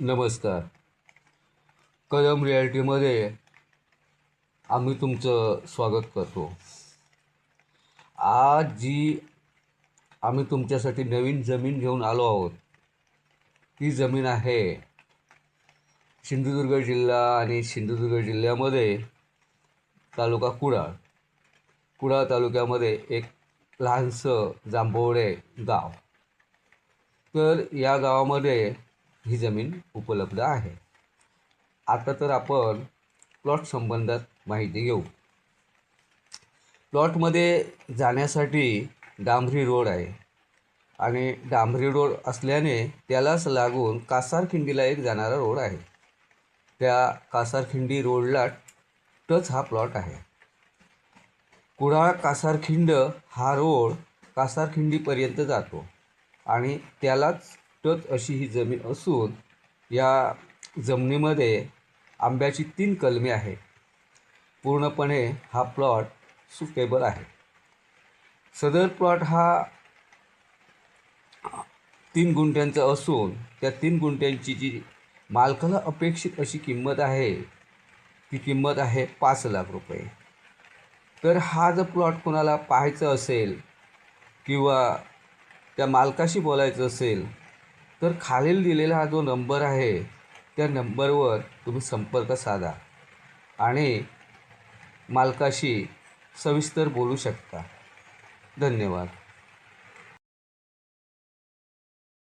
नमस्कार. कदम रियालिटीमध्ये आम्ही तुमचं स्वागत करतो. आज जी आम्ही तुमच्यासाठी नवीन जमीन घेऊन आलो आहोत ती जमीन आहे सिंधुदुर्ग जिल्हा आणि सिंधुदुर्ग जिल्ह्यामध्ये तालुका कुडाळ. कुडाळ तालुक्यामध्ये एक लहानसं जांभोळे गाव. तर या गावामध्ये ही जमीन उपलब्ध आहे. आता तर आपण प्लॉट संबंधात माहिती घेऊ. प्लॉटमध्ये जाण्यासाठी डांबरी रोड आहे आणि डांबरी रोड असल्याने त्यालाच लागून कासारखिंडीला एक जाणारा रोड आहे. त्या कासारखिंडी रोडला टच हा प्लॉट आहे. कुडाळ कासारखिंड हा रोड कासारखिंडीपर्यंत जातो आणि त्यालाच टच अशी ही जमीन असून या जमिनीमध्ये आंब्याची तीन कलमे आहे पूर्णपणे हा प्लॉट सुटेबल आहे. सदर प्लॉट हा तीन गुंठ्यांचा असून त्या तीन गुंठ्यांची जी मालकाला अपेक्षित अशी किंमत आहे ती किंमत आहे पाच लाख रुपये. तर हा जर प्लॉट कोणाला पाहायचं असेल किंवा त्या मालकाशी बोलायचं असेल तर खालील दिलेला हा जो नंबर आहे त्या नंबरवर तुम्ही संपर्क साधा आणि मालकाशी सविस्तर बोलू शकता. धन्यवाद.